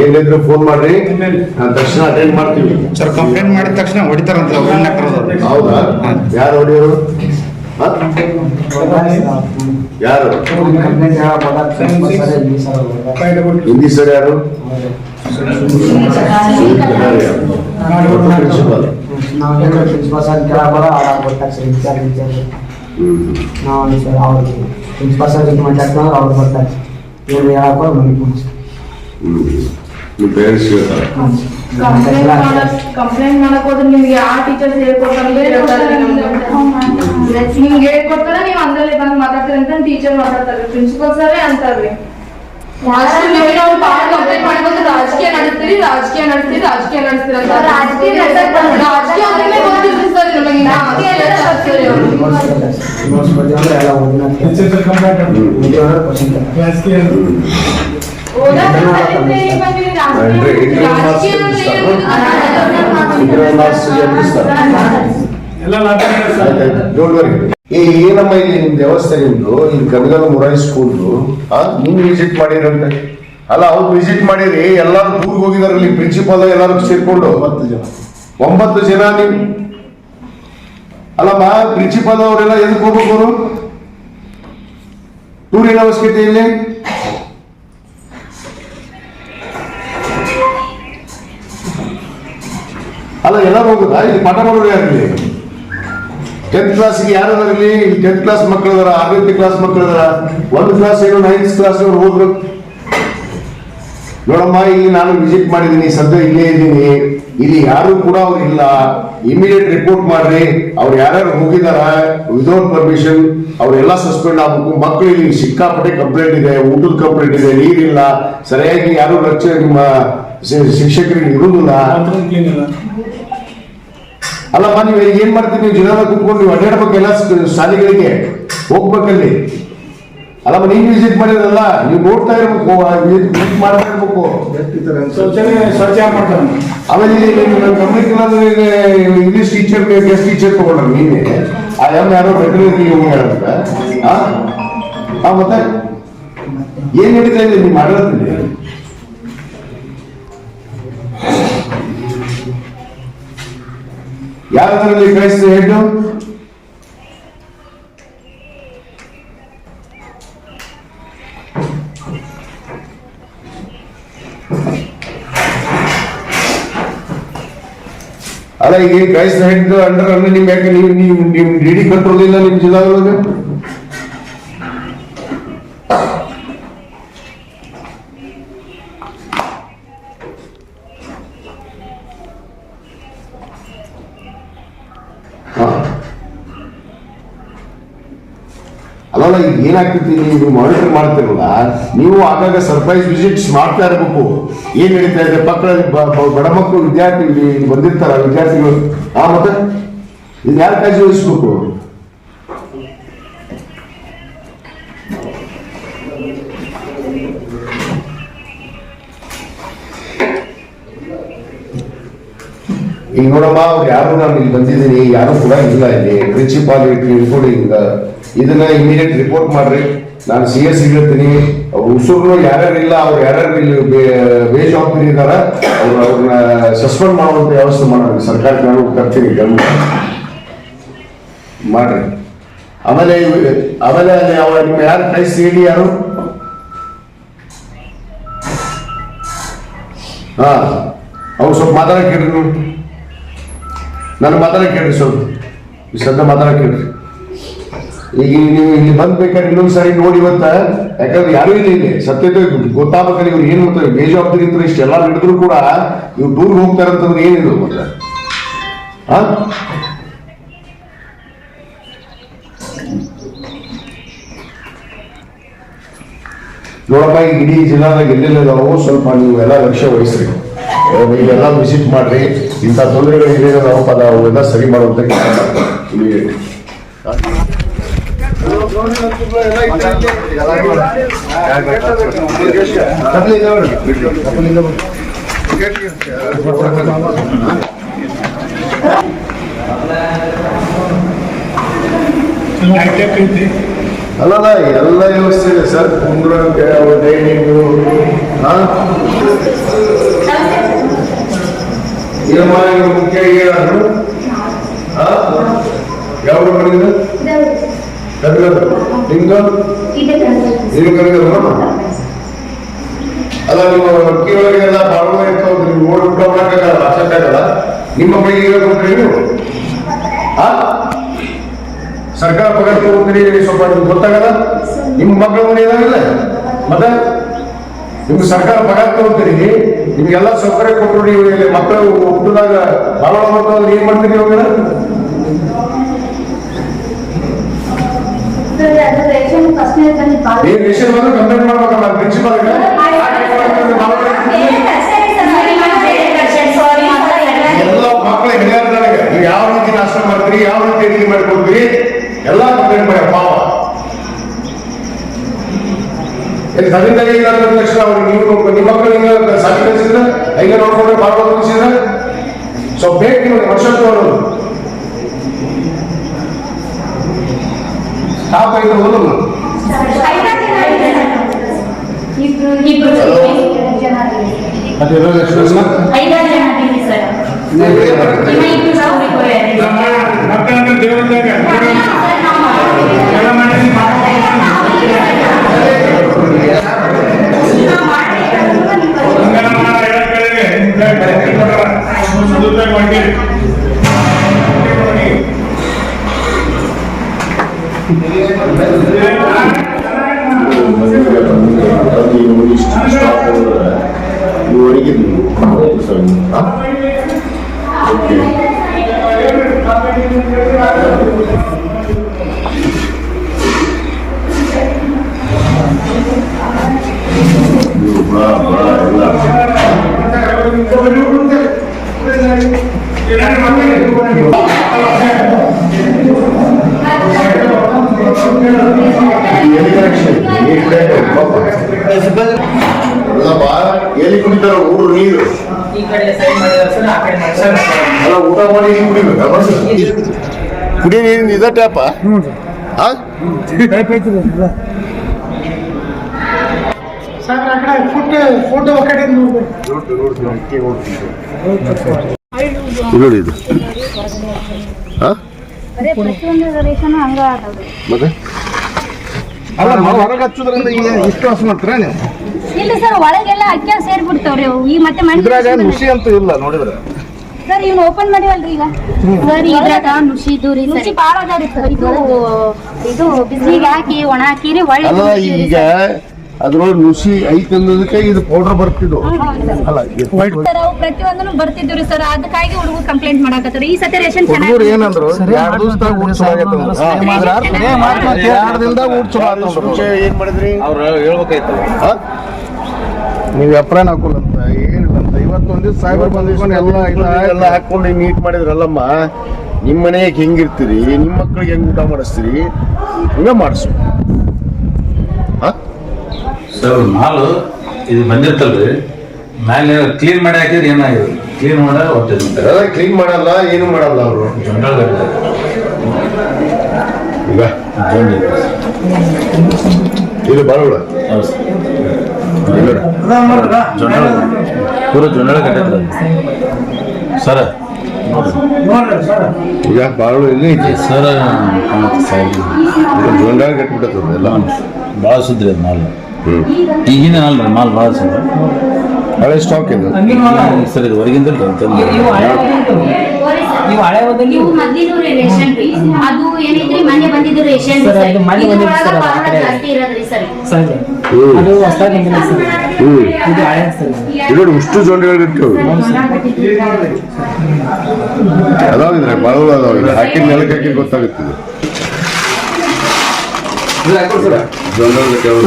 ಏನಿದ್ರು ಫೋನ್ ಮಾಡ್ರಿ? Email. ನಾನು ತಕ್ಷಣ ಅಟೆಂಡ್ ಮಾಡ್ತೀವಿ. ಸರ್ ಕಂಪ್ಲೇಂಟ್ ಮಾಡಿದ ತಕ್ಷಣ ಹೊಡಿತಾರಂತ ಹೌದಾ? ಯಾರು ಹೊಡಿಯೋರು? ಹ? ಯಾರು? ಕಂಪ್ಲೇಂಟ್ ಹೇಳಕ್ ಹೋದಾಗ ಪ್ರಿನ್ಸಿಪಲ್ ಸರ್ ಇಲ್ಲಿ ಸರ್ ಅವ್ರು ಹಿಂದಿ ಸರ್ ಯಾರು? ಹೌದು. ಪ್ರಿನ್ಸಿಪಲ್ ನಾವು ಏನು ಪ್ರಿನ್ಸಿಪಲ್ ಸರ್ ಕೇಳಕ್ ಬರೋ ಅವ್ರು ಬರ್ತಾರೆ ಸರ್ ಇನ್ಚಾರ್ಜ್ ಇನ್ಚಾರ್ಜ್ ನಾವು ಸರ್ ಅವ್ರು ಪ್ರಿನ್ಸಿಪಲ್ ಸರ್ ಜೊತೆ ಮಾತಾಡ್ತಾರೆ ಅವ್ರು ಬರ್ತಾರೆ ಏನು ಹೇಳಕ್ ಹೋಗಿ ನಮಗೆ ಫೋನ್ ಸರ್ ನಿಮ್ಮ ಪೇರೆಂಟ್ಸ್ ಹೇಳ್ತಾರೆ. ಕಂಪ್ಲೇಂಟ್ ಮಾಡಕ್ ಕಂಪ್ಲೇಂಟ್ ಮಾಡಕ್ ಹೋದ್ರೆ ನಿಮ್ಗೆ ಯಾವ ಟೀಚರ್ಸ್ ಹೇಳ್ಕೊಡ್ತಾರೆ ಹೇಳ್ತಾರೆ ನಮ್ಗೆ ನಿಮ್ಗೆ ಹೇಳ್ಕೊಡ್ತಾರ ನೀವು ಅಂದ್ರಲ್ಲಿ ಬಂದು ಮಾತಾಡ್ತೀರಿ ಅಂತ ಟೀಚರ್ ಮಾತಾಡ್ತಾರೆ ಪ್ರಿನ್ಸಿಪಲ್ ಸರೇ ಅಂತಾರ್ರಿ ಅಷ್ಟು ನೀವು ನಾವು ಬಾಳ ಕಂಪ್ಲೇಂಟ್ ಮಾಡ್ಬೋದು ರಾಜಕೀಯ ನಡೆಸ್ತೀರಿ ರಾಜಕೀಯ ನಡೆಸ್ತೀರಿ ರಾಜಕೀಯ ನಡೆಸ್ತೀರಿ ಅಂತ ರಾಜಕೀಯ ನಡ್ಸಕ್ ಬಂದ್ರೆ ರಾಜಕೀಯ ಅಂದ್ರೆ ಗೊತ್ತಿಲ್ಲ ಸರ್ ನಮಗೆ ಇನ್ನ ರಾಜಕೀಯ ಎಲ್ಲ ರಾಜಕೀಯ ನೋಟ್ಸ್ ಬರ್ತಾರೆ ಸರ್ ನೋಟ್ಸ್ ಬರ್ತೀವಿ ಅಂದ್ರೆ ಎಲ್ಲ ಓದಿನ ಕಂಪ್ಲೇಂಟ್ ಕ್ವಶನ್ ರಾಜಕೀಯ ಈ ಏನಮ್ಮ ಇಲ್ಲಿ ನಿಮ್ ವ್ಯವಸ್ಥೆ ನಿಮ್ದು ಇಲ್ಲಿ ಕನಗಲ್ ಮುರಾಯಿ ಸ್ಕೂಲ್ ಆ ನೀವ್ ವಿಸಿಟ್ ಮಾಡಿರಂತೆ ಅಲ್ಲ ಅವ್ರು ವಿಸಿಟ್ ಮಾಡಿರಿ ಎಲ್ಲಾರು ಟೂರ್ಗೆ ಹೋಗಿದಾರೆ ಇಲ್ಲಿ ಪ್ರಿನ್ಸಿಪಾಲ್ ಎಲ್ಲಾರು ಸೇರ್ಕೊಂಡು. ಒಂಬತ್ತು ಜನ. ಒಂಬತ್ತು ಜನ ನೀವು. ಅಲ್ಲಮ್ಮ ಪ್ರಿನ್ಸಿಪಾಲ್ ಅವರೆಲ್ಲ ಎದಕ್ಕೆ ಹೋಗ್ಬೇಕು ಅವರು? ಟೂರಿನ ಅವಶ್ಯಕತೆ ಇಲ್ಲಿ? ಅಲ್ಲ ಎಲ್ಲರೂ ಹೋಗುದಾ? ಇಲ್ಲಿ ಪಾಠ ಮಾಡೋರು ಯಾರಿಲ್ಲಿ ಟೆಂತ್ ಕ್ಲಾಸ್ಗೆ ಯಾರು ಅದಾರಲ್ಲಿ ಇಲ್ಲಿ ಟೆಂತ್ ಕ್ಲಾಸ್ ಮಕ್ಕಳು ಅದಾರ ಆರನೇ ಕ್ಲಾಸ್ ಮಕ್ಕಳು ಅದಾರ ಒಂದು ಕ್ಲಾಸ್ ಏನು ನೈನ್ತ್ ಕ್ಲಾಸ್ ಹೋದ್ರು? ನೋಡಮ್ಮ, ಇಲ್ಲಿ ನಾನು ವಿಸಿಟ್ ಮಾಡಿದ್ದೀನಿ, ಸದ್ಯ ಇಲ್ಲೇ ಇದ್ದೀನಿ. ಇಲ್ಲಿ ಯಾರು ಕೂಡ ಅವ್ರು ಇಲ್ಲ. ಇಮಿಡಿಯೇಟ್ ರಿಪೋರ್ಟ್ ಮಾಡ್ರಿ. ಅವ್ರು ಯಾರ್ಯಾರು ಹೋಗಿದಾರ ವಿದೌಟ್ ಪರ್ಮಿಷನ್ ಅವರೆಲ್ಲ ಸಸ್ಪೆಂಡ್ ಆಗ್ಬೇಕು. ಮಕ್ಕಳು ಇಲ್ಲಿ ಸಿಕ್ಕಾಪಟ್ಟೆ ಕಂಪ್ಲೇಂಟ್ ಇದೆ, ಊಟದ ಕಂಪ್ಲೇಂಟ್ ಇದೆ, ನೀರಿಲ್ಲ. ಸರಿಯಾಗಿ ಯಾರು ರಕ್ಷಣೆ ನಿಮ್ಮ ಶಿಕ್ಷಕರಿಗೆ ಇರುವುದಿಲ್ಲ. ಅಲ್ಲಮ್ಮ ನೀವು ಏನ್ ಮಾಡ್ತೀವಿ ನೀವು ಜನರ ಕುತ್ಕೊಂಡು ನೀವು ಅಡ್ಡಾಡ್ಬೇಕೆಲ್ಲ ಎಲ್ಲ ಶಾಲೆಗಳಿಗೆ ಹೋಗ್ಬೇಕಲ್ಲಿ. ಅಲ್ಲಮ್ಮ ನೀವು ವಿಸಿಟ್ ಮಾಡಿರಲ್ಲ ನೀವು ನೋಡ್ತಾ ಇರ್ಬೇಕು ವಿಸಿಟ್ ಮಾಡ್ತಾ ಇರ್ಬೇಕು. ಆಮೇಲೆ ನೀವು ಗಮನಕ್ಕೆ ಇಂಗ್ಲಿಷ್ ಟೀಚರ್ ಗೆಸ್ಟ್ ಟೀಚರ್ ತಗೊಂಡ್ರೆ ನೀನೆ ಆ ಎಂ ಯಾರೋ ವೆಟರ್ನರಿ ಹೋಗ್ಯಾರಂತ ಮತ್ತೆ? ಏನ್ ನಡೀತಾ ಇದೆ? ನೀವು ಮಾಡಿರೋದ್ರಲ್ಲಿ ಯಾರದ್ರಲ್ಲಿ ಕಳಿಸಿದ ಹೆಡ್ಡು ಅಲ್ಲ ಈಗ ಕ್ರೈಸ್ಟ್ ಹೆಡ್ ಅಂಡರ್ ಅಂದ್ರೆ ನಿಮ್ ಯಾಕೆ ನೀವು ನೀವು ನಿಮ್ ಡಿ ಡಿ ಕಂಟ್ರೋಲ್ ಇಲ್ಲ ನಿಮ್ ಜಿಲ್ಲಾದೊಳಗೆ ಅಲ್ಲಲ್ಲ, ಈಗ ಏನಾಗ್ತೈತಿ? ನೀವು ಮಾನಿಟರ್ ಮಾಡ್ತಿರಲ್ಲ, ನೀವು ಆಗಾಗ ಸರ್ಪ್ರೈಸ್ ವಿಸಿಟ್ಸ್ ಮಾಡ್ತಾ ಇರಬೇಕು. ಏನ್ ನಡೀತಾ ಇದೆ? ಮಕ್ಕಳ ಬಡ ಮಕ್ಕಳು ವಿದ್ಯಾರ್ಥಿ ಇಲ್ಲಿ ಬಂದಿರ್ತಾರ, ವಿದ್ಯಾರ್ಥಿಗಳು. ಆ, ಮತ್ತೆ? ಇದು ಯಾರು ಕಾಳಜಿ ವಹಿಸ್ಬೇಕು? ಈಗ ನೋಡಮ್ಮ, ಅವ್ರು ಯಾರು ನಾನು ಇಲ್ಲಿ ಬಂದಿದ್ದೀನಿ, ಯಾರು ಕೂಡ ಇಲ್ಲ ಇಲ್ಲಿ. ಪ್ರಿನ್ಸಿಪಾಲ್ ಇನ್ಕ್ಲೂಡಿಂಗ್ ಇದನ್ನ ಇಮಿಡಿಯೇಟ್ ರಿಪೋರ್ಟ್ ಮಾಡ್ರಿ. ನಾನು ಸಿ ಎಸ್ ಹೇಳ್ತೀನಿ. ಅವ್ರ ಉಸುರು ಯಾರ್ಯಾರು ಇಲ್ಲ, ಅವ್ರು ಯಾರ್ಯಾರು ಇಲ್ಲಿ ಬೇಜವಾಬ್ದಾರಿ ಇದಾರ ಅವ್ರು ಅವ್ರನ್ನ ಸಸ್ಪೆಂಡ್ ಮಾಡುವಂತ ವ್ಯವಸ್ಥೆ ಮಾಡ್ರಿ. ಸರ್ಕಾರಕ್ಕೆ ನಾನು ತರ್ತೀನಿ ಮಾಡ್ರಿ. ಆಮೇಲೆ ಆಮೇಲೆ ಅಲ್ಲಿ ಅವ ನಿಮ್ಮ ಯಾರು ಕೈ ಸಿ ಡಿ ಯಾರು? ಹಾ. ಅವ್ರು ಸ್ವಲ್ಪ ಮಾತಾಡಕ್ಕೆ ಹೇಳ್ರಿ ನೋಡಿ ನನ್ನ ಮಾತಾಡಕ್ಕೆ ಹೇಳ್ರಿ ಸ್ವಲ್ಪ. ಸದ್ಯ ಮಾತಾಡಕ್ಕೆ ಹೇಳ್ರಿ. ಈಗ ನೀವು ಇಲ್ಲಿ ಬಂದ್ ಬೇಕಾದ್ರೆ ಇನ್ನೊಂದ್ ಸಾರಿ ನೋಡಿ ಇವತ್ತ. ಯಾಕಂದ್ರೆ ಯಾರು ಇಲ್ಲ ಇಲ್ಲಿ ಸತ್ಯತೆ ಗೊತ್ತಾಗ್ಬೇಕಲ್ಲ ಇವ್ರು ಏನು ಮಾಡ್ತಾರೆ? ಬೇಜವಾಬ್ದಾರಿ ಇದ್ರೆ ಇಷ್ಟೆಲ್ಲ ನಡೆದ್ರು ಕೂಡ ಇವ್ರು ದೂರ ಹೋಗ್ತಾರೆ ಅಂತಂದ್ರೆ ಏನಿಲ್ಲ ಮತ್ತೆ? ನೋಡಪ್ಪ ಈಗ ಇಡೀ ಜಿಲ್ಲಾದಾಗ ಎಲ್ಲೆಲ್ಲ ಇದಾವೋ ಸ್ವಲ್ಪ ನೀವು ಎಲ್ಲ ಲಕ್ಷ್ಯ ವಹಿಸ್ರಿ ಇವೆಲ್ಲ ವಿಸಿಟ್ ಮಾಡ್ರಿ. ಇಂಥ ತೊಂದರೆಗಳು ಏನೇನು ಅದಾವ ಅವೆಲ್ಲ ಸರಿ ಮಾಡುವಂತ ಕೆಲಸ ಮಾಡ್ತಾರೆ. ಅಲ್ಲಲ್ಲ ಎಲ್ಲ ವ್ಯವಸ್ಥೆ ಇದೆ ಸರ್ ಕುಂದ್ರಕ್ಕೆ ಡೈನಿಂಗು ಮುಖ್ಯ ಹೇಳೋದು? ಹಾ? ಯಾವ ಕಡೆಯಿಂದ ನಿಮ್ದು ನೀನು ಕರ್ಗದ ಅಲ್ಲ ನೀವು ಅಕ್ಕಿ ಒಳಗೆಲ್ಲ ಬಾಳುವ ನೀವು ನೋಡಿ ಊಟ ಮಾಡಕ್ಕಾಗಲ್ಲ ಹಾಕಕ್ಕಾಗಲ್ಲ ನಿಮ್ಮ ಈಗ ಕೊಟ್ರಿ ನೀವು? ಸರ್ಕಾರ ಪಗಾರ ತಗೋತೀರಿ ಸ್ವಲ್ಪ ನಿಮ್ಗೆ ಗೊತ್ತಾಗಲ್ಲ? ನಿಮ್ಮ ಮಕ್ಕಳ ಮನೆ ಏನಾಗಿಲ್ಲ ಮತ್ತೆ? ನಿಮ್ಗೆ ಸರ್ಕಾರ ಪಗಾರ ತಗೊಂತೀರಿ ನಿಮ್ಗೆಲ್ಲ ಸೌಕರ್ಯ ಕೊಟ್ಟರು ನೀವು ಮಕ್ಕಳು ಹುಟ್ಟಿದಾಗ ಬಾಳ ಬರ್ತಾವ್ರೆ ಏನ್ ಮಾಡ್ತೀರಿ ಇವಾಗ? ಏನ್ ರೇಷನ್ ಬಂದ್ರೆ ಕಂಪ್ಲೇಂಟ್ ಮಾಡ್ಬೇಕಲ್ಲ ಪ್ರಿನ್ಸಿಪಾಲ್ ಎಲ್ಲ ಮಕ್ಕಳ ಹಿರಿಯರ್ದಾಗ ನೀವು ಯಾವ ರೀತಿ ನಾಶ ಮಾಡ್ತೀರಿ ಯಾವ ರೀತಿ ಅಡಿಗೆ ಮಾಡ್ಕೊಡ್ತೀರಿ ಎಲ್ಲ ಕಂಪ್ಲೇಂಟ್ ಮಾಡಿ ಇಲ್ಲಿ ತಂದೆ ಅಂದ ತಕ್ಷಣ ಅವ್ರಿಗೆ ನೀವು ನಿಮ್ಮ ಮಕ್ಕಳಿಗೆ ಸಾಕಿ ಕಲಿಸಿದ್ರೆ ಹಂಗೆ ನೋಡ್ಕೊಂಡು ಮಾಡ್ಬೋದು ಸೊ ಬೇಕು ನಿಮಗೆ ವರ್ಷ ತಗೊಳ್ಳೋದು ಎಷ್ಟು ಜನ? ಮಕ್ಕಳಂದ್ರೆ ದೇವರದಾಗ ಎಲ್ಲ ಮಾಡಿ ನೀವು ಹೊರಗಿದ್ದು ಓಕೆ ನೀವು ಬಾ ಬಾ ಎಲ್ಲ ಎಲ್ಲಿ ಕನೆಕ್ಷನ್ ನೀರು ಕುಡಿಯಕ್ಕೆ ಪಾಪ. ಎಲ್ಲ ಬಾ ಎಲ್ಲಿ ಕುಡಿತಾರ ಊರು ನೀರು ಈ ಕಡೆ ಸೈಡ್ ಮಾಡಿದಾರೆ ಸರ್ ಆ ಕಡೆ ಮಾಡಿದಾರೆ ಅಲ್ಲ ಊಟ ಮಾಡಿ ನೀರು ಕುಡಿಬೇಕಾ ಬಸ್ ಕುಡಿಯೋ ನೀರಿನ ಇದ ಟ್ಯಾಪ ಹಾ ನೋಡ್ತೀನಿ ನೋಡ್ತೀನಿ ಅಕ್ಕಿ ನೋಡ್ತೀನಿ ನೋಡಿ ಇದು ಹಾ ಪ್ರತಿಯೊಂದು ರೇಷನ್ ಹಂಗ ಆದವ್ರಿ ಮತ್ತೆ? ಅಲ್ಲ ನಾವು ಹೊರಗೆ ಹಚ್ಚೋದ್ರಿಂದ ಈಗ ಇಷ್ಟು ಹಸು ಮಾಡ್ತೀರಾ ನೀವು ಇಲ್ಲ ಸರ್ ಒಳಗೆಲ್ಲ ಅಕ್ಕಿ ಸೇರ್ಬಿಡ್ತಾವ್ರಿ ಅವು. ಈ ಮತ್ತೆ ಇದ್ರಾಗ ಮಣ್ಣು ನುಸಿ ಅಂತೂ ಇಲ್ಲ ನೋಡಿದ್ರೆ. ಸರ್ ಇವ್ನು ಓಪನ್ ಮಾಡಿವಲ್ರಿ ಈಗ. ಸರ್ ಇದ್ರಾಗ ನುಸಿ ರೀ ನುಸಿ ಭಾಳ ಅದಾವ್ರಿ ಸರ್ ಇದು ಇದು ಬಿಸಿಲಿಗೆ ಹಾಕಿ ಒಣ ಹಾಕಿರಿ ಒಳ್ಳೆ ಅಲ್ಲ ಈಗ ಅದ್ರೊಳಗೆ ನುಸಿ ಐತೆ ಅನ್ನೋದಕ್ಕೆ ಇದು ಪೌಡರ್ ಬರ್ತಿದ್ವು. ಅಲ್ಲ ಸರ್ ಅವು ಪ್ರತಿಯೊಂದನು ಬರ್ತಿದ್ವಿ ಸರ್. ಅದಕ್ಕಾಗಿ ಹುಡುಗ ಕಂಪ್ಲೇಂಟ್ ಮಾಡಕತ್ತಾರ. ಈ ಸತಿ ರೇಷನ್ ಹುಡುಗರು ಏನಂದ್ರು ಎರಡು ದಿವಸದಾಗ ಊಟ ಚಲೋ ಆಗೈತೆ ಅಂದ್ರು. ಎರಡು ದಿನದಾಗ ಊಟ ಚಲೋ ಆತಂದ್ರು. ಏನ್ ಮಾಡಿದ್ರಿ? ಅವ್ರು ಹೇಳ್ಬೇಕಾಯ್ತು? ನೀವು ಎಪ್ರಾನ್ ಹಾಕೊಳ್ಳಂತ ಅಂತ ಏನಿಲ್ಲ ಅಂತ ಇವತ್ತೊಂದ್ ದಿವಸ ಸಾಯ್ಬರ್ ಬಂದಿಸ್ಕೊಂಡು ಎಲ್ಲ ಎಲ್ಲ ಎಲ್ಲ ಹಾಕೊಂಡು ನೀಟ್ ಮಾಡಿದ್ರಲ್ಲಮ್ಮ ನಿಮ್ಮ ಮನೆಗೆ ಹೆಂಗಿರ್ತೀರಿ ನಿಮ್ಮ ಮಕ್ಳಿಗೆ ಹೆಂಗ್ ಊಟ ಮಾಡಿಸ್ತೀರಿ? ಹಂಗ ಮಾಡಿಸು. ಸರ್ ಮಾಲು ಇದು ಬಂದಿರ್ತಲ್ರಿ ಮ್ಯಾಲೆ ಕ್ಲೀನ್ ಮಾಡಿ ಹಾಕಿದ್ರೆ ಏನಾಗಿದೆ ಕ್ಲೀನ್ ಮಾಡ ಹೊಟ್ಟೆ ಕ್ಲೀನ್ ಮಾಡಲ್ಲ ಏನು ಮಾಡಲ್ಲ ಅವರು ಜನರಲ್ ಈಗ ಇದು ಜೊಂಡಳ ಪೂರ ಜೊಂಡಳ ಕಟ್ಟೈತ್ರ ಸರ್ ಈಗ ಬಾಳು ಇಲ್ಲಿ ಐತಿ ಸರ್ ಜೊಂಡಾಗ ಕಟ್ಬಿಟ್ಟದ ಎಲ್ಲ ಭಾಳ ಸುದ್ರಿ ಅದು ಮಾಲು ಈಗಿನ ಅಲ್ರಿ ಮಾಲ್ ಭಾಳ ಸುದ್ರಿ ಹಳೆ ಸ್ಟಾಕ್ ಇದು. ಸರ್ ಇದು ಹೊರಗಿಂದ ನೀವು ಹಳೆ. ಇವು ರೇಷನ್ ರೀ. ಅದು ಏನೈತ್ರಿ ಮೊನ್ನೆ ಬಂದಿದ್ದು ರೇಷನ್ ರೀ ಸರ್, ಸರ್. ಇದ್ರೊಳಗ ಸರ್, ಅದು ಜಾಸ್ತಿ ಇರೋದ್ರಿ ಸರ್. ಸರ್. ಹ್ಮ್. ಅದು ಹೊಸದಾಗಿ ಬಂದಿಲ್ಲ ಸರ್. ಹ್ಮ್. ಇದು ಹಳೆ ಸರ್. ಇದು ಉಷ್ಟು ಜೊಂಡೆಗಳು ಇರ್ತೇವೆ. ಅದಾವಿದ್ರೆ ಬಾಳು ಅದಾವ ಇದು ಹಾಕಿದ ನೆಲಕ್ಕೆ ಹಾಕಿ ಜೊಂಡೆಗಳ ಕೆಲವು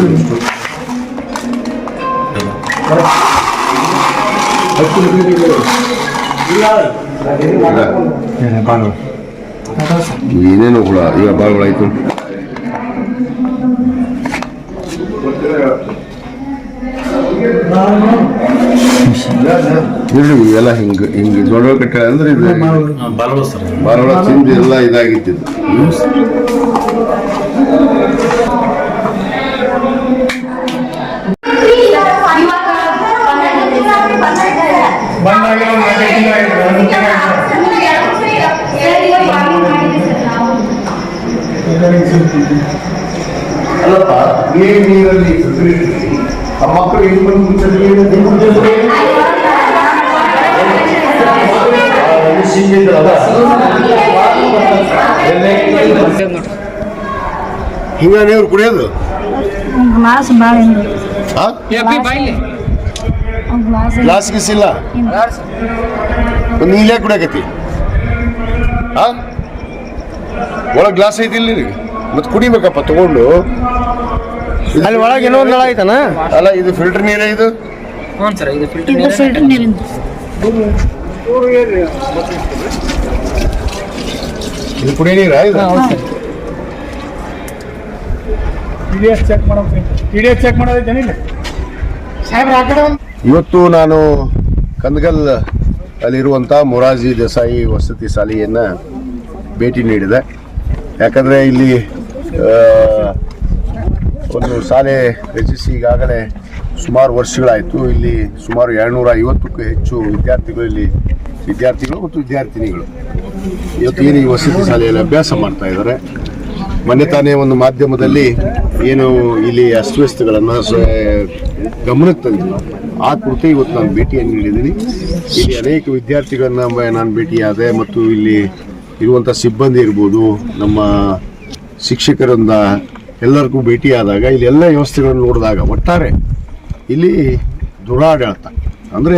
ಏನೇನು ಹುಳ ಈಗ ಬಾಳುಗಳು ಆಯ್ತು ಇರ್ಲಿ ಇವೆಲ್ಲ ಹಿಂಗ ಹಿಂಗ ದೊಡ್ಡ ಕಟ್ಟ ಅಂದ್ರೆ ಇದು ಬಾಳುಗಳ ತಿಂದು ಎಲ್ಲ ಇದಾಗಿತ್ತಿದ್ದು ಬಂದಾಗಿರೋ ನಾಲ್ಕೈದು ಆಯ್ತು ಒಂದು ಅಲ್ಲಪ್ಪ ನೀರು ನೀರಲ್ಲಿ ಆ ಮಕ್ಕಳು ಹೆಂಗ್ ಬಂದು ಮುಚ್ಚೋದು? ಏನು ಹೆಂಗ್ ಮುಚ್ಚೋದು? ಆ, ಇದು ಸಿಂಗ್ ಇದ್ರಲ್ಲ? ಹಿಂಗ ನೀರು ಕುಡಿಯೋದು ಗ್ಲಾಸ್ ಭಾಳ? ಗ್ಲಾಸ್ ಗೀಸ್ ಇಲ್ಲ? ಒಂದು ನೀಲೇ ಕುಡಿಯಕತಿ ಆ? ಒಳಗೆ ಗ್ಲಾಸ್ ಐತಿ ಇಲ್ಲಿ ಮತ್ತೆ ಕುಡಿಬೇಕಪ್ಪ ತಗೊಂಡು. ಅಲ್ಲಿ ಒಳಗೆ ಏನೋ ಒಂದು ನಳ ಐತನ? ಅಲ್ಲ ಇದು ಫಿಲ್ಟರ್ ನೀರೇ ಇದು? ಹ್ಞೂ ಸರ್ ಇದು ಫಿಲ್ಟರ್ ಇದು ಫಿಲ್ಟರ್ ನೀರಿಂದ. ಇದು ಕುಡಿಯ ನೀರ ಇದು? ಟಿ ಡಿ ಎಸ್ ಚೆಕ್ ಮಾಡೋದು ಟಿ ಡಿ ಎಸ್ ಚೆಕ್ ಮಾಡೋದೈತೆ ಇಲ್ಲ? ಸಾಹೇಬ್ರ ಆ ಕಡೆ ಒಂದು ಇವತ್ತು ನಾನು ಕಂದಗಲ್ ಅಲ್ಲಿರುವಂಥ ಮೊರಾರ್ಜಿ ದೇಸಾಯಿ ವಸತಿ ಶಾಲೆಯನ್ನು ಭೇಟಿ ನೀಡಿದೆ. ಯಾಕಂದರೆ ಇಲ್ಲಿ ಒಂದು ಶಾಲೆ ರಚಿಸಿ ಈಗಾಗಲೇ ಸುಮಾರು ವರ್ಷಗಳಾಯಿತು. ಇಲ್ಲಿ ಸುಮಾರು ಎರಡುನೂರ ಐವತ್ತಕ್ಕೂ ಹೆಚ್ಚು ವಿದ್ಯಾರ್ಥಿಗಳು ಇಲ್ಲಿ ವಿದ್ಯಾರ್ಥಿಗಳು ಮತ್ತು ವಿದ್ಯಾರ್ಥಿನಿಗಳು ಇವತ್ತು ಏನು ಈ ವಸತಿ ಶಾಲೆಯಲ್ಲಿ ಅಭ್ಯಾಸ ಮಾಡ್ತಾ ಇದ್ದಾರೆ. ಮೊನ್ನೆ ತಾನೇ ಒಂದು ಮಾಧ್ಯಮದಲ್ಲಿ ಏನು ಇಲ್ಲಿ ಅಸ್ವಸ್ಥಗಳನ್ನು ಗಮನಕ್ಕೆ ತಂದಿಲ್ಲ. ಆ ಕುರಿತು ಇವತ್ತು ನಾನು ಭೇಟಿಯನ್ನು ನೀಡಿದ್ದೀನಿ. ಇಲ್ಲಿ ಅನೇಕ ವಿದ್ಯಾರ್ಥಿಗಳನ್ನು ನಾನು ಭೇಟಿಯಾದೆ ಮತ್ತು ಇಲ್ಲಿ ಇರುವಂಥ ಸಿಬ್ಬಂದಿ ಇರ್ಬೋದು, ನಮ್ಮ ಶಿಕ್ಷಕರಿಂದ ಎಲ್ಲರಿಗೂ ಭೇಟಿಯಾದಾಗ ಇಲ್ಲಿ ಎಲ್ಲ ವ್ಯವಸ್ಥೆಗಳನ್ನು ನೋಡಿದಾಗ ಒಟ್ಟಾರೆ ಇಲ್ಲಿ ದುರಾಡಳಿತ. ಅಂದರೆ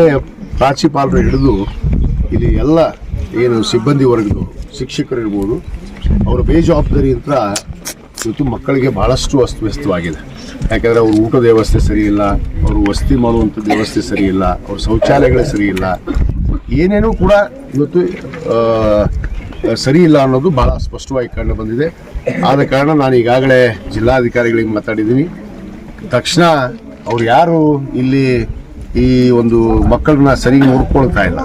ಪ್ರಾಂಶುಪಾಲರು ಹಿಡಿದು ಇಲ್ಲಿ ಎಲ್ಲ ಏನು ಸಿಬ್ಬಂದಿ ವರ್ಗದವರು, ಶಿಕ್ಷಕರು ಇರ್ಬೋದು, ಅವರ ಬೇಜವಾಬ್ದಾರಿಯಿಂದ ಇವತ್ತು ಮಕ್ಕಳಿಗೆ ಬಹಳಷ್ಟು ಅಸ್ತವ್ಯಸ್ತವಾಗಿದೆ ಯಾಕಂದರೆ ಅವ್ರ ಊಟದ ವ್ಯವಸ್ಥೆ ಸರಿಯಿಲ್ಲ, ಅವರು ವಸತಿ ಮಾಡುವಂಥ ವ್ಯವಸ್ಥೆ ಸರಿಯಿಲ್ಲ, ಅವ್ರ ಶೌಚಾಲಯಗಳೇ ಸರಿಯಿಲ್ಲ. ಏನೇನೂ ಕೂಡ ಇವತ್ತು ಸರಿ ಇಲ್ಲ ಅನ್ನೋದು ಭಾಳ ಸ್ಪಷ್ಟವಾಗಿ ಕಂಡು ಬಂದಿದೆ. ಆದ ಕಾರಣ ನಾನು ಈಗಾಗಲೇ ಜಿಲ್ಲಾಧಿಕಾರಿಗಳಿಗೆ ಮಾತಾಡಿದ್ದೀನಿ. ತಕ್ಷಣ ಅವ್ರು ಯಾರು ಇಲ್ಲಿ ಈ ಒಂದು ಮಕ್ಕಳನ್ನ ಸರಿ ನೋಡ್ಕೊಳ್ತಾ ಇಲ್ಲ.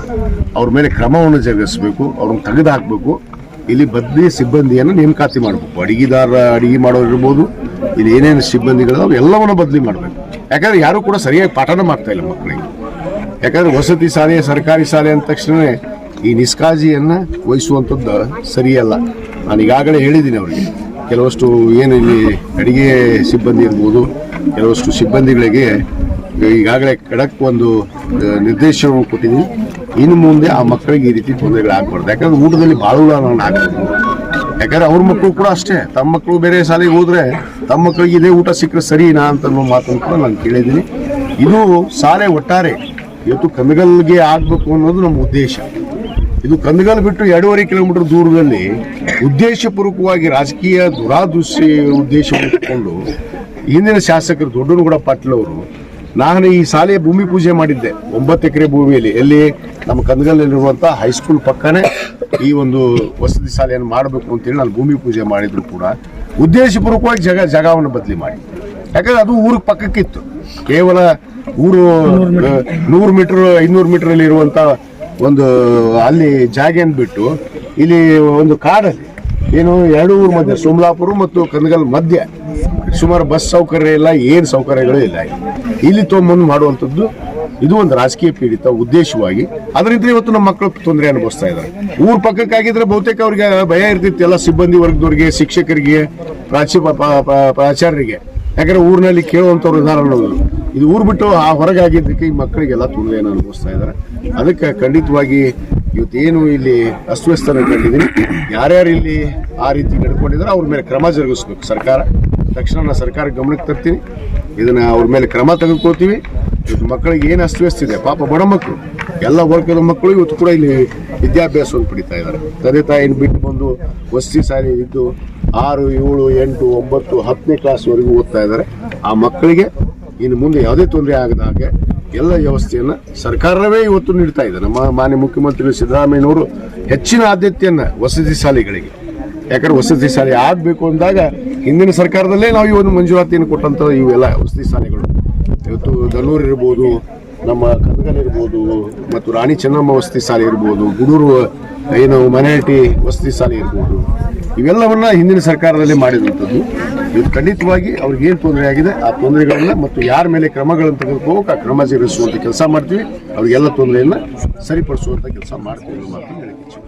ಅವ್ರ ಮೇಲೆ ಕ್ರಮವನ್ನು ಜರುಗಿಸಬೇಕು, ಅವ್ರನ್ನ ತೆಗೆದು ಹಾಕಬೇಕು. ಇಲ್ಲಿ ಬದ್ಲಿ ಸಿಬ್ಬಂದಿಯನ್ನು ನೇಮಕಾತಿ ಮಾಡಬೇಕು. ಅಡಿಗೆದಾರ ಅಡಿಗೆ ಮಾಡೋರು ಇರ್ಬೋದು ಇಲ್ಲಿ ಏನೇನು ಸಿಬ್ಬಂದಿಗಳು ಎಲ್ಲವನ್ನು ಬದಲಿ ಮಾಡಬೇಕು. ಯಾಕಂದ್ರೆ ಯಾರು ಕೂಡ ಸರಿಯಾಗಿ ಪಾಠನ ಮಾಡ್ತಾ ಇಲ್ಲ ಮಕ್ಕಳಿಗೆ. ಯಾಕಂದ್ರೆ ವಸತಿ ಶಾಲೆ, ಸರ್ಕಾರಿ ಶಾಲೆ ಅಂದ ತಕ್ಷಣವೇ ಈ ನಿಷ್ಕಾಜಿಯನ್ನು ವಹಿಸುವಂಥದ್ದು ಸರಿಯಲ್ಲ. ನಾನು ಈಗಾಗಲೇ ಹೇಳಿದ್ದೀನಿ ಅವರಿಗೆ. ಕೆಲವಷ್ಟು ಏನು ಇಲ್ಲಿ ಅಡಿಗೆ ಸಿಬ್ಬಂದಿ ಇರ್ಬೋದು, ಕೆಲವಷ್ಟು ಸಿಬ್ಬಂದಿಗಳಿಗೆ ಈಗಾಗಲೇ ಖಡಕ್ ಒಂದು ನಿರ್ದೇಶನವನ್ನು ನಿರ್ದೇಶನ ಕೊಟ್ಟಿದ್ದೀನಿ. ಇನ್ನು ಮುಂದೆ ಆ ಮಕ್ಕಳಿಗೆ ಈ ರೀತಿ ತೊಂದರೆಗಳಾಗಬಾರ್ದು ಯಾಕಂದ್ರೆ ಊಟದಲ್ಲಿ ಭಾಳ ಆಗ್ಬೋದು ಯಾಕಂದ್ರೆ ಅವ್ರ ಮಕ್ಕಳು ಕೂಡ ಅಷ್ಟೇ. ತಮ್ಮ ಮಕ್ಕಳು ಬೇರೆ ಶಾಲೆಗೆ ಹೋದರೆ ತಮ್ಮ ಮಕ್ಕಳಿಗೆ ಇದೇ ಊಟ ಸಿಕ್ಕರೆ ಸರಿನಾ ಅಂತ ಅನ್ನೋ ಮಾತನ್ನು ಕೂಡ ನಾನು ಕೇಳಿದ್ದೀನಿ. ಇದು ಶಾಲೆ ಒಟ್ಟಾರೆ ಇವತ್ತು ಕಂದಗಲ್ಗೆ ಆಗಬೇಕು ಅನ್ನೋದು ನಮ್ಮ ಉದ್ದೇಶ. ಇದು ಕಂದಗಲ್ ಬಿಟ್ಟು ಎರಡೂವರೆ ಕಿಲೋಮೀಟರ್ ದೂರದಲ್ಲಿ ಉದ್ದೇಶಪೂರ್ವಕವಾಗಿ ರಾಜಕೀಯ ದುರಾದೃಶ್ಯ ಉದ್ದೇಶ ಇಟ್ಟುಕೊಂಡು ಹಿಂದಿನ ಶಾಸಕರು ದೊಡ್ಡನಗೌಡ ಪಾಟೀಲ್ ಅವರು ನಾನು ಈ ಶಾಲೆ ಭೂಮಿ ಪೂಜೆ ಮಾಡಿದ್ದೆ. ಒಂಬತ್ತು ಎಕರೆ ಭೂಮಿಯಲ್ಲಿ. ಎಲ್ಲಿ ನಮ್ಮ ಕಂದಗಲ್ಲಿರುವಂಥ ಹೈಸ್ಕೂಲ್ ಪಕ್ಕನೇ ಈ ಒಂದು ವಸತಿ ಶಾಲೆಯನ್ನು ಮಾಡಬೇಕು ಅಂತೇಳಿ ನಾನು ಭೂಮಿ ಪೂಜೆ ಮಾಡಿದ್ರು ಕೂಡ. ಉದ್ದೇಶಪೂರ್ವಕವಾಗಿ ಜಾಗ, ಜಾಗವನ್ನು ಬದಲಿ ಮಾಡಿ. ಯಾಕಂದ್ರೆ ಅದು ಊರಿಗೆ ಪಕ್ಕಕ್ಕಿತ್ತು. ಕೇವಲ ಊರು ನೂರು ಮೀಟರ್, ಐನೂರು ಮೀಟರ್ ಇರುವಂತ ಒಂದು, ಅಲ್ಲಿ ಜಾಗೆಯನ್ನು ಬಿಟ್ಟು ಇಲ್ಲಿ ಒಂದು ಕಾಡಲ್ಲಿ, ಏನು ಎರಡು ಊರು ಮಧ್ಯೆ, ಸೋಮಲಾಪುರ ಮತ್ತು ಕಂದಗಲ್ ಮಧ್ಯೆ ಸುಮಾರು ಬಸ್ ಸೌಕರ್ಯ ಇಲ್ಲ, ಏನು ಸೌಕರ್ಯಗಳು ಇಲ್ಲ. ಇಲ್ಲಿ ತೊಗೊಂಬಂದು ಮಾಡುವಂಥದ್ದು ಇದು ಒಂದು ರಾಜಕೀಯ ಪೀಡಿತ ಉದ್ದೇಶವಾಗಿ. ಅದರಿಂದ ಇವತ್ತು ನಮ್ಮ ಮಕ್ಕಳು ತೊಂದರೆ ಅನುಭವಿಸ್ತಾ ಇದ್ದಾರೆ. ಊರ್ ಪಕ್ಕಕ್ಕಾಗಿದ್ರೆ ಬಹುತೇಕ ಅವ್ರಿಗೆ ಭಯ ಇರ್ತಿತ್ತು, ಎಲ್ಲ ಸಿಬ್ಬಂದಿ ವರ್ಗದವ್ರಿಗೆ, ಶಿಕ್ಷಕರಿಗೆ ಪ್ರಾಚಾರ್ಯರಿಗೆ. ಯಾಕಂದ್ರೆ ಊರಿನಲ್ಲಿ ಕೇಳುವಂಥವ್ರು ಇದಾರೆ ಅನ್ನೋದು ಇದು ಊರು ಬಿಟ್ಟು ಆ ಹೊರಗೆ ಆಗಿದ್ದಕ್ಕೆ ಈ ಮಕ್ಕಳಿಗೆಲ್ಲ ತೊಂದರೆಯನ್ನು ಅನುಭವಿಸ್ತಾ ಇದ್ದಾರೆ. ಅದಕ್ಕೆ ಖಂಡಿತವಾಗಿ ಇವತ್ತೇನು ಇಲ್ಲಿ ಅಸ್ವಸ್ಥನ ಕಂಡಿದ್ದೀನಿ. ಯಾರ್ಯಾರು ಇಲ್ಲಿ ಆ ರೀತಿ ನಡ್ಕೊಂಡಿದ್ದಾರೆ ಅವ್ರ ಮೇಲೆ ಕ್ರಮ ಜರುಗಿಸ್ಬೇಕು ಸರ್ಕಾರ. ತಕ್ಷಣ ನಾನು ಸರ್ಕಾರ ಗಮನಕ್ಕೆ ತರ್ತೀನಿ. ಇದನ್ನ ಅವ್ರ ಮೇಲೆ ಕ್ರಮ ತೆಗೆದುಕೊಳ್ತೀವಿ. ಇವತ್ತು ಮಕ್ಕಳಿಗೆ ಏನು ಅಸ್ತವ್ಯಸ್ತ ಇದೆ? ಪಾಪ ಬಡ ಮಕ್ಕಳು ಎಲ್ಲ ವರ್ಗದ ಮಕ್ಕಳು ಇವತ್ತು ಕೂಡ ಇಲ್ಲಿ ವಿದ್ಯಾಭ್ಯಾಸವನ್ನು ಪಡಿತಾ ಇದ್ದಾರೆ. ತಂದೆ ತಾಯಿನ ಬಿಟ್ಟು ಬಂದು ವಸತಿ ಶಾಲೆ ಇದ್ದು ಆರು, ಏಳು, ಎಂಟು, ಒಂಬತ್ತು, ಹತ್ತನೇ ಕ್ಲಾಸ್ವರೆಗೂ ಓದ್ತಾ ಇದ್ದಾರೆ. ಆ ಮಕ್ಕಳಿಗೆ ಇನ್ನು ಮುಂದೆ ಯಾವುದೇ ತೊಂದರೆ ಆಗದ ಹಾಗೆ ಎಲ್ಲ ವ್ಯವಸ್ಥೆಯನ್ನು ಸರ್ಕಾರವೇ ಇವತ್ತು ನೀಡ್ತಾ ಇದೆ. ನಮ್ಮ ಮಾನ್ಯ ಮುಖ್ಯಮಂತ್ರಿ ಸಿದ್ದರಾಮಯ್ಯನವರು ಹೆಚ್ಚಿನ ಆದ್ಯತೆಯನ್ನು ವಸತಿ ಶಾಲೆಗಳಿಗೆ ಯಾಕಂದ್ರೆ ವಸತಿ ಶಾಲೆ ಆಗಬೇಕು ಅಂದಾಗ ಹಿಂದಿನ ಸರ್ಕಾರದಲ್ಲೇ ನಾವು ಈ ಒಂದು ಮಂಜೂರಾತಿಯನ್ನು ಕೊಟ್ಟಂತ ಇವೆಲ್ಲ ವಸತಿ ಶಾಲೆಗಳು. ಇವತ್ತು ದನೂರ್ ಇರ್ಬೋದು, ನಮ್ಮ ಕನಗಲ್ ಇರ್ಬೋದು, ಮತ್ತು ರಾಣಿ ಚೆನ್ನಮ್ಮ ವಸತಿ ಶಾಲೆ ಇರ್ಬೋದು, ಗುಡೂರು ಏನು ಮನೆಟಿ ವಸತಿ ಶಾಲೆ ಇರ್ಬೋದು. ಇವೆಲ್ಲವನ್ನ ಹಿಂದಿನ ಸರ್ಕಾರದಲ್ಲಿ ಮಾಡಿದಂಥದ್ದು. ಇದು ಖಂಡಿತವಾಗಿ ಅವ್ರಿಗೆ ಏನು ತೊಂದರೆ ಆಗಿದೆ, ಆ ತೊಂದರೆಗಳನ್ನ ಮತ್ತು ಯಾರ ಮೇಲೆ ಕ್ರಮಗಳನ್ನು ತೆಗೆದುಕೋಬೇಕು, ಆ ಕ್ರಮ ಜರುಗಿಸುವಂಥ ಕೆಲಸ ಮಾಡ್ತೀವಿ. ಅವ್ರಿಗೆಲ್ಲ ತೊಂದರೆಯನ್ನು ಸರಿಪಡಿಸುವಂಥ ಕೆಲಸ ಮಾಡ್ತೀವಿ ಹೇಳಕ್ಕೆ ಇಚ್ಛೆ